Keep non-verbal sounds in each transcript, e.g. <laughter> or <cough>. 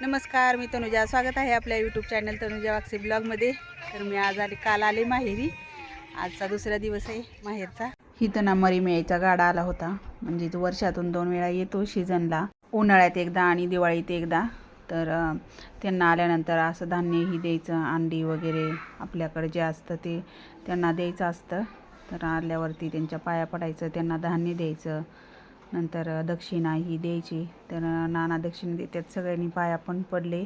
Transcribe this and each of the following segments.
नमस्कार मी तनुजा. स्वागत आहे आपल्या यूट्यूब चॅनल तनुजा वाक्से ब्लॉगमध्ये तर मी आज आले काल आले माहेरी. आजचा दुसरा दिवस आहे माहेरचा. इथं ना मरी मिळायचा गाडा आला होता. म्हणजे तो वर्षातून दोन वेळा येतो सीझनला उन्हाळ्यात एकदा आणि दिवाळीत एकदा. तर त्यांना आल्यानंतर असं धान्यही द्यायचं अंडी वगैरे आपल्याकडे जे असतं ते त्यांना द्यायचं असतं. तर आल्यावरती त्यांच्या पाया पडायचं त्यांना धान्य द्यायचं. नंतर दक्षिणा ही द्यायची. तर नाना दक्षिणा देतात. सगळ्यांनी पाया पण पडले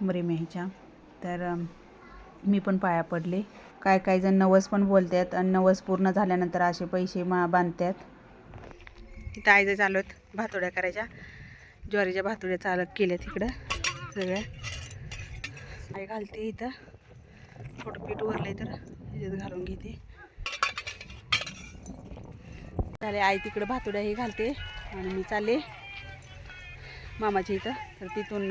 मरीमेहीच्या. तर मी पण पाया पडले. काय काय जण नवस पण बोलतात आणि नवस पूर्ण झाल्यानंतर असे पैसे मा बांधतात. इथं आईचं चालू आहेत भातोड्या करायच्या. ज्वारीच्या भातोड्या चालत केल्या तिकडं सगळ्या. आई घालते इथं. थोडं पीठ उरलं तर ह्याच्यात घालून घेते. झाले आई तिकडं भातुड्याही घालते आणि मी चालले मामाच्या इथं. तर तिथून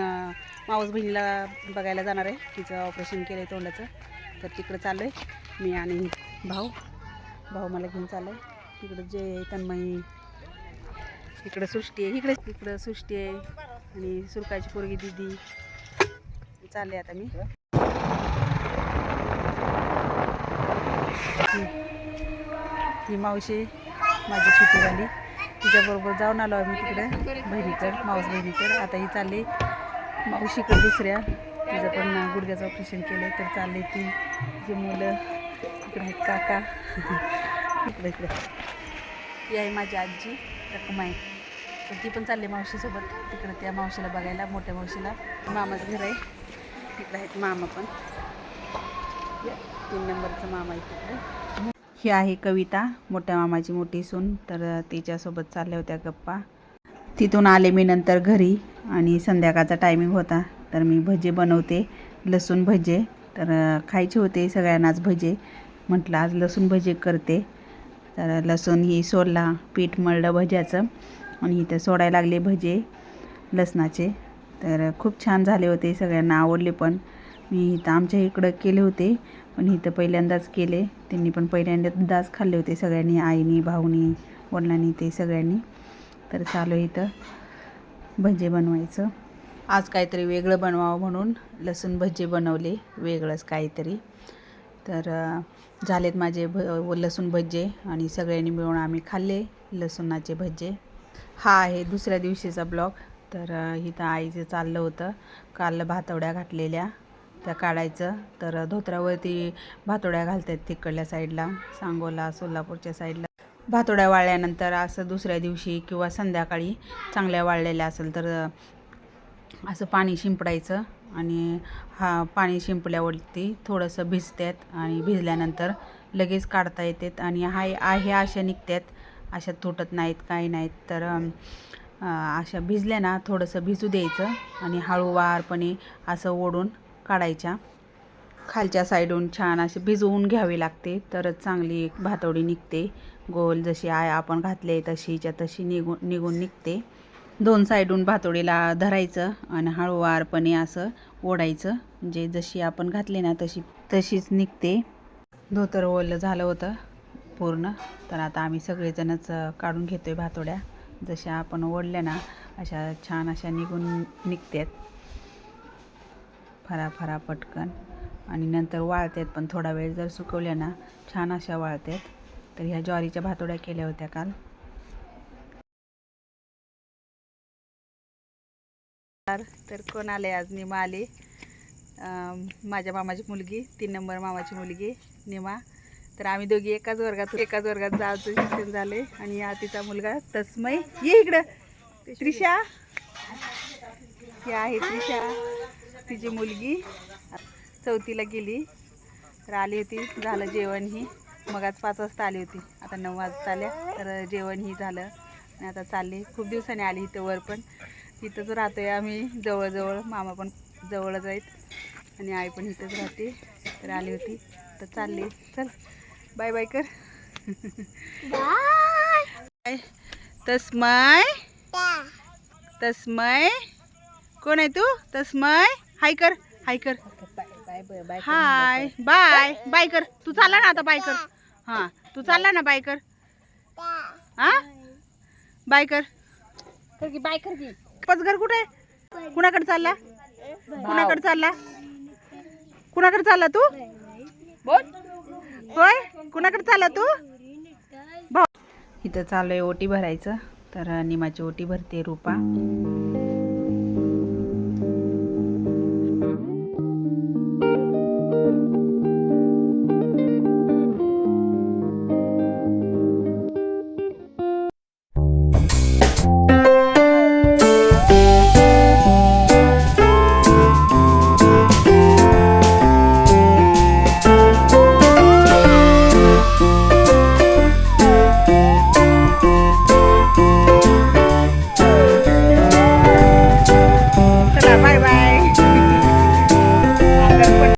मावस बहिणीला बघायला जाणार आहे. तिचं ऑपरेशन केलं आहे तोंडाचं. तर तिकडं चाललो आहे मी आणि भाऊ. भाऊ मला घेऊन चाललो आहे तिकडं जे तन्मयी. इकडं सृष्टी आहे. इकडे तिकडं सृष्टी आहे. आणि सुरकाची पोरगी दिदी. चालले आता मी. ही मावशी. माझी सुट्टी झाली तिच्याबरोबर जाऊन आलो आम्ही तिकडे बहिणीकडे मावस बहिणीकडे. आता ही चालली मावशीकडे दुसऱ्या. तिचं पण गुडघ्याचं ऑपरेशन केलं तर चालले ती. जी मुलं इकडे आहेत काका. <laughs> इकडे इकडे. ही आहे माझी आजी रकमाई तर ती पण चालली मावशीसोबत. तिकडे त्या मावशीला बघायला मोठ्या मावशीला. मामाचं घर आहे. तिकडे आहेत मामा पण. या, तीन नंबरचं मामा आहे तिकडे. ही आहे कविता मोठ्या मामाची मोठी सून तर तिच्यासोबत चालल्या होत्या गप्पा. तिथून आले मी नंतर घरी आणि संध्याकाळचा टायमिंग होता. तर मी भजे बनवते लसूण भजे. तर खायचे होते सगळ्यांनाच भजे. म्हटलं आज लसूण भजे करते. तर लसूण ही सोलला पीठ मळलं भज्याचं आणि इथं सोडायला लागले भजे लसणाचे. तर खूप छान झाले होते सगळ्यांना आवडले पण. मी इथं आमच्या इकडं केले होते. पण इथं पहिल्यांदाच केले. त्यांनी पण पहिल्यांदाच खाल्ले होते सगळ्यांनी आईनी भाऊनी वडिलांनी ते सगळ्यांनी. तर चालू आहे इथं भजे बनवायचं. आज काहीतरी वेगळं बनवावं म्हणून लसूण भजे बनवले वेगळंच काहीतरी. तर झालेत माझे भ व लसूण भजे आणि सगळ्यांनी मिळून आम्ही खाल्ले लसूणाचे भजे. हा आहे दुसऱ्या दिवशीचा ब्लॉग. तर इथं आईचं चाललं होतं. काल भातवड्या घातलेल्या. त्या काढायचं. तर धोत्रावरती भातोड्या घालतात तिकडल्या साईडला सांगोला सोलापूरच्या साईडला. भातोड्या वाळल्यानंतर असं दुसऱ्या दिवशी किंवा संध्याकाळी चांगल्या वाळलेल्या असेल तर असं पाणी शिंपडायचं आणि हा पाणी शिंपल्यावरती थोडंसं भिजतात आणि भिजल्यानंतर लगेच काढता येतात आणि हा आहे अशा निघतात. अशा तुटत नाहीत काही नाहीत. तर अशा भिजल्या ना थोडंसं भिजू द्यायचं आणि हळूवारपणे असं ओढून काढायच्या. खालच्या साईडून छान असे भिजवून घ्यावी लागते. तरच चांगली एक भातवडी निघते. गोल जशी आय आपण घातले तशीच्या तशी निघून निघून निघते. दोन साईडून भातोडीला धरायचं आणि हळूवारपणे असं ओढायचं. म्हणजे जशी आपण घातली ना तशी तशीच निघते. धोतर ओलं झालं होतं पूर्ण. तर आता आम्ही सगळेजणच काढून काढून घेतोय भातोड्या. जशा आपण ओढल्या ना अशा छान अशा निघून निघतात फरा फरा पटकन. आणि नंतर वाळतात पण थोडा वेळ. जर सुकवल्या ना छान अशा वाळतात. तर ह्या ज्वारीच्या भातोड्या केल्या होत्या काल. तर कोण आले आज? निमा आले. माझ्या मामाची मुलगी तीन नंबर मामाची मुलगी निमा. तर आम्ही दोघी एकाच वर्गात एकाच वर्गात जायचं शिक्षण झाले आणि या तिचा मुलगा तस्मय. ये इकडं. त्रिशा. या आहे त्रिशा. तिची मुलगी चौथीला गेली. तर आली होती झालं जेवण ही. मग आज पाच वाजता आली होती. आता नऊ वाजता आल्या. तर जेवण ही झालं. आणि आता चालली. खूप दिवसांनी आली इथं वर पण. इथंच राहतो आहे आम्ही जवळजवळ. मामा पण जवळच आहेत. आणि आई पण इथंच राहते. तर आली होती. तर चालली. चल. बाय बाय कर. बाय. तस्मय. तस्मय. कोण आहे तू? तस्मय. हाय कर हाय कर. हाय बाय बाय कर. तू चालला ना आता बाय कर. हां तू चालला ना बाय कर. हा? बाय कर. की बाय कर की. पचघर कुठे? कुणाकडे चालला? कुणाकडे चालला? कुणाकडे चालला तू? बोल. होय? कुणाकडे चालला तू? भाऊ. इथं चालू आहे ओटी भरायचं तर निमाची ओटी भरते रूपा.